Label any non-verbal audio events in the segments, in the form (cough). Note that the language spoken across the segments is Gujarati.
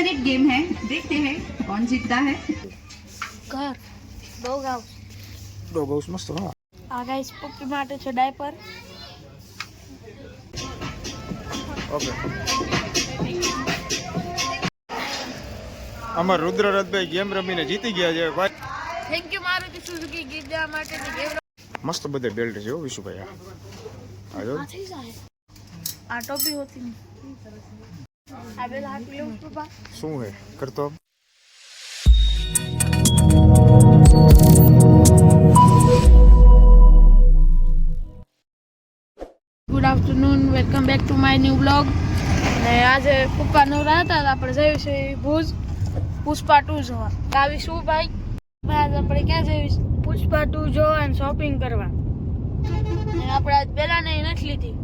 मिनट गेम है देखते हैं कौन जीतता है ઘર બહુ ગાવ ડોગ હાઉસ મસ્ત હા આ ગાઈસ પપ્પી માટે છે ડાયપર ઓકે અમાર રુદ્રરથભાઈ ગેમ રમીને જીતી ગયા છે ભાઈ થેન્ક યુ મારુતિ સુઝુકી ગીત દેવા માટે ગેમ મસ્ત બધે બેલ્ટ છે હો વિશુભાઈ આ આ જો થઈ જાય આ ટોપી હોતી નહીં શું હે? કરતો good afternoon welcome back to my new blog ને આજે પપ્પા નવરા હતા તો આપણે જઈએ છે ભુજ. પુષ્પા ટુ જોવા. આવી શું ભાઈ આજે આપણે ક્યાં જઈશ? પુષ્પા ટુ જોવા અને શોપિંગ કરવા. અને આપણે આજ પહેલા નહીં નથી લીધી.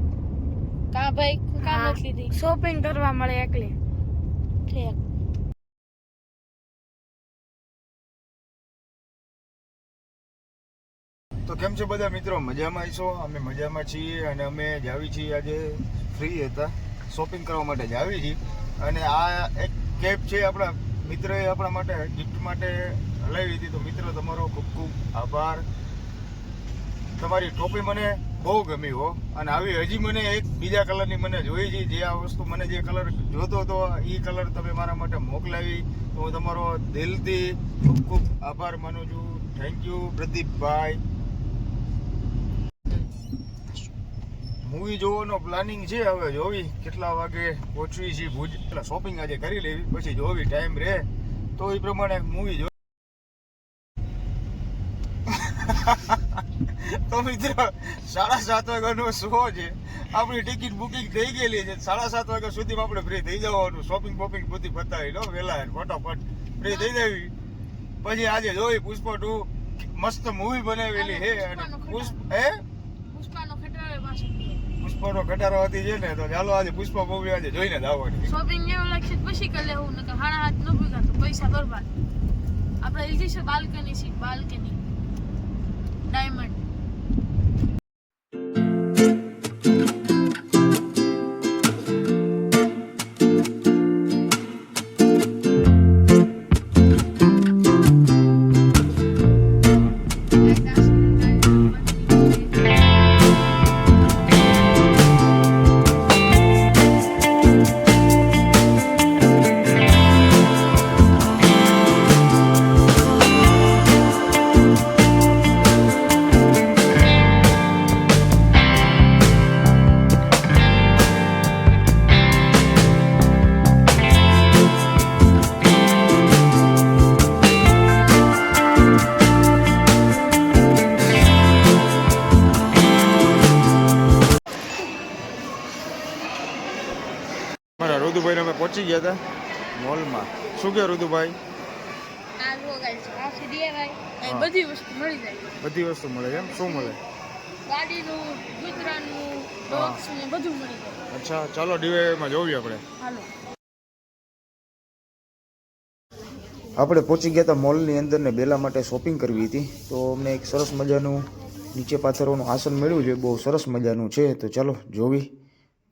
કા ભાઈ? કા નથી લીધી શોપિંગ કરવા મળે એકલી. ઠીક તો કેમ છે બધા મિત્રો? મજામાં છો અમે મજામાં છીએ અને અમે જાવી છીએ આજે ફ્રી હતા. શોપિંગ કરવા માટે જાવી છીએ. અને આ એક કેબ છે આપણા મિત્રએ આપણા માટે ગિફ્ટ માટે હલાવી હતી તો મિત્ર તમારો ખૂબ ખૂબ આભાર. તમારી ટોપી મને બહુ ગમી હો. અને આવી હજી મને એક બીજા કલરની મને જોઈ છે, જે આ વસ્તુ મને જે કલર જોતો હતો એ કલર તમે મારા માટે મોકલાવી. તો હું તમારો દિલથી ખૂબ ખૂબ આભાર માનું છું. થેન્ક યુ પ્રદીપભાઈ. મૂવી જોવાનો પ્લાનિંગ છે હવે, જોવી કેટલા વાગે પહોંચવી છે ભુજ. એટલે શોપિંગ આજે કરી લેવી, પછી જોવી ટાઈમ રહે. તો એ પ્રમાણે મૂવી જો (laughs) તો મિત્રો સાડા સાત વાગ્યાનો શો છે. આપણી ટિકિટ બુકિંગ થઈ ગયેલી છે. સાડા સાત વાગ્યા સુધીમાં આપણે ફ્રી થઈ જવાનું. શોપિંગ બોપિંગ બધી બતાવી લો વહેલા ફટાફટ. ફ્રી થઈ જવી. પછી આજે જોઈ પુષ્પા ટુ મસ્ત મૂવી બનાવેલી છે. અને પુષ્પ હે? પુષ્પાનો ખટારો હતી છે ને તો ચાલો આજે પુષ્પા મૂવી આજે જોઈને જ આવવાની. શોપિંગ એવું લાગશે પછી કરી લેવું નકર હાડા હાથ ન ભૂલતા તો પૈસા બરબાદ. આપણે લીધી છે બાલ્કની સીટ બાલ્કની. પહોંચી ગયા હતા મોલમાં. શું કે રુદુભાઈ આ જો ગાઈસ આ સીડી ભાઈ. બધી વસ્તુ મળી જાય. બધી વસ્તુ મળે છે એમ? શું મળે ગાડીનું કૂતરાનું બોક્સ બધું મળી જાય. અચ્છા ચાલો ડીવાયમાં જોવી આપણે. હાલો. આપણે પહોંચી ગયા હતા મોલની અંદર ને બેલા માટે શોપિંગ કરવી હતી. તો અમને એક સરસ મજાનું નીચે પાથરવાનું આસન મળ્યું છે. બહુ સરસ મજાનું છે. તો ચાલો જોવી.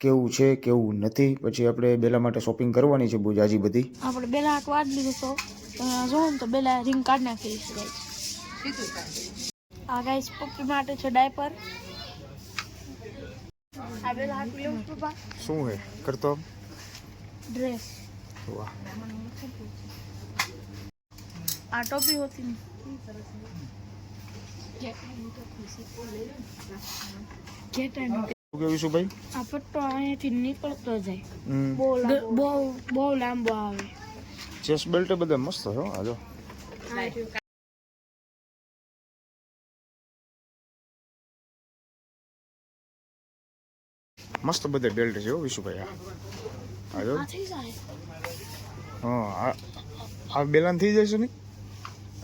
કેવું છે કેવું નથી. પછી આપણે બેલા માટે શોપિંગ કરવાની છે બહુ જાજી બધી. આપણે બેલા હાટ વાડ લીધો તો. તમે જો ને તો બેલા રિંગ કાઢ નાખેલી છે ગાઈસ આ ગાઈસ પપ્પી માટે છે ડાયપર આ બેલા હાટ લેવું પપ્પા. શું હે? કરતો ડ્રેસ વાહ. આ ટોપી હોતી નહીં Get and શું કે વિશુભાઈ આ પટ્ટો અહીંયાથી નીકળતો જાય. બહુ બહુ બહુ લાંબો આવે. ચેસ બેલ્ટ બધા મસ્ત હો આજો મસ્ત બધે બેલ્ટ છે હો વિશુભાઈ આ. આજો હા આ આ બેલાન થઈ જશે ને?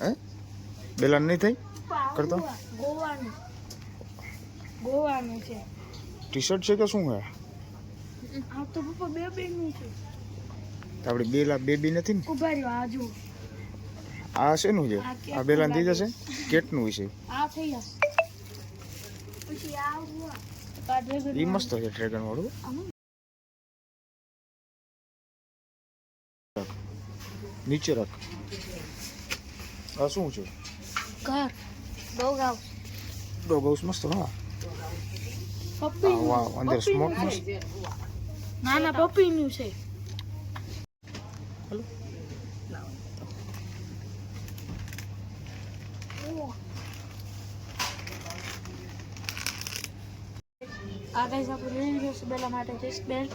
હે? બેલાન નહીં થઈ કરતો? ગોવાનું. ગોવાનું છે. ટી શર્ટ છે કે શું હે? આ તો પપ્પા બે બે નું છે આપણે બેલા બેબી નથી ને? ઊભા રહ્યો આ જો આ શેનું છે? આ બેલા થઈ જશે કેટનું છે? આ થઈ જશે પછી. આ એ મસ્ત છે ડ્રેગન વાળું. નીચે રાખ. આ શું છે? ઘર. ડોગ હાઉસ ડોગ હાઉસ મસ્ત હા. પપ્પી વાવ અંદર સ્મોક મસ્ત. ના પપ્પી નું છે. આ ગાઈસ આપણે લઈ લીધો છે બેલા માટે ચેસ્ટ બેલ્ટ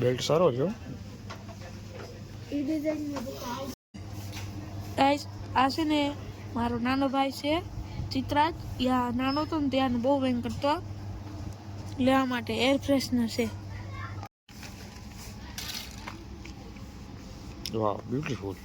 બેલ્ટ સારો છે ગાઈસ આ છે ને મારો નાનો ભાઈ છે ચિત્રાજ. યા નાનો હતો ને ત્યાં બહુ વેન કરતો લેવા માટે એર ફ્રેશનર છે. વાહ બ્યુટીફુલ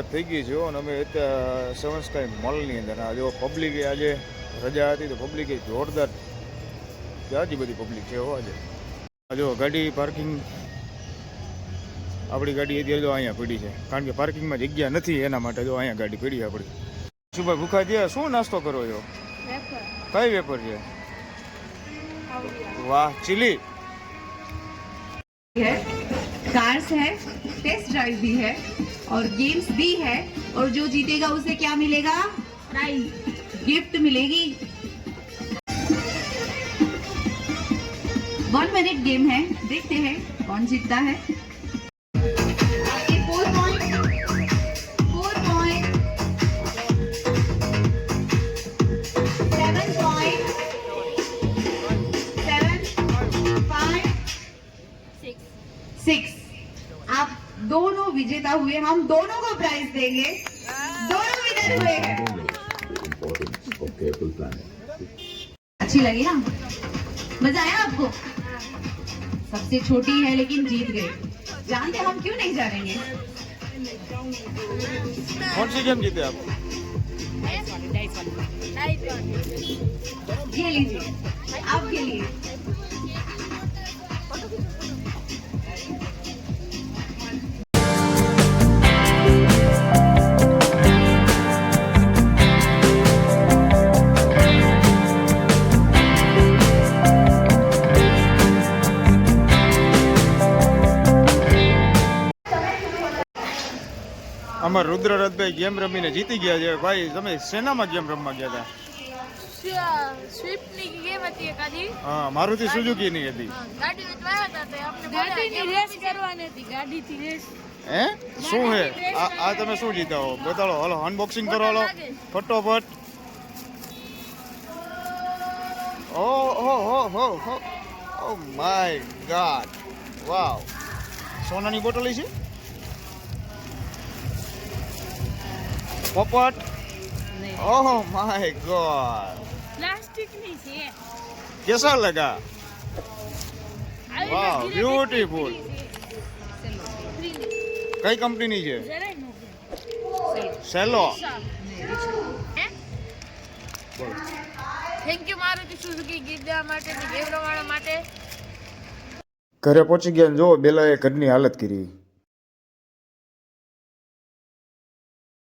ઠંડીની શરૂઆત થઈ ગઈ છે હો, અને અમે અત્યારે સેવન સ્કાય મોલની અંદર આ જો પબ્લિક આજે રજા હતી તો પબ્લિક જોરદાર જાજી બધી પબ્લિક છે હો આજે આ જો ગાડી પાર્કિંગ આપણી ગાડી અત્યારે જો અહીંયા પડી છે કારણ કે પાર્કિંગમાં જગ્યા નથી એના માટે જો અહીંયા ગાડી પડી આપણી શું ભાઈ ભૂખા થયા શું નાસ્તો કરો છો કઈ વેપર છે વાહ ચીલી है कार्स है टेस्ट ड्राइव भी है और गेम्स भी है। और जो जीतेगा, उसे क्या मिलेगा? प्राइज गिफ्ट मिलेगी। वन मिनट गेम है। देखते हैं कौन जीतता है। विजेता हुए हम दोनों को प्राइज देंगे। दोनों विनर हुए। हैं अच्छी लगी ना मज़ा आया आपको? सबसे छोटी है लेकिन जीत गए जानते हम क्यों नहीं जानेंगे कौन सी गेम जीते आप? ये लीजिए आपके लिए। અમાર રુદ્રરથભાઈ ગેમ રમીને જીતી ગયા છે. ભાઈ તમે સેનામાં ગેમ રમવા ગયા હતા? હા મારુતિ સુઝુકીની હતી. ગાડી વેચવા હતા તે આપણે ગાડીની રેસ કરવાની હતી હે? શું હે? આ આ તમે શું જીતા હો? બતાડો હલો અનબોક્સિંગ કરો હલો. ફટોફટ. ઓ હો હો હો હો. ઓ માય ગાડ વાવ સોનાની બોટલ છે? પોપટ ઓહ માય ગોડ પ્લાસ્ટિકની છે કેસા લગા વાહ બ્યુટીફુલ કઈ કંપનીની છે Cello thank you Maruti Suzuki Geet માટે ગેમ માટે. ઘરે પહોંચી ગયા ને જો બેલાએ ઘરની હાલત કરી.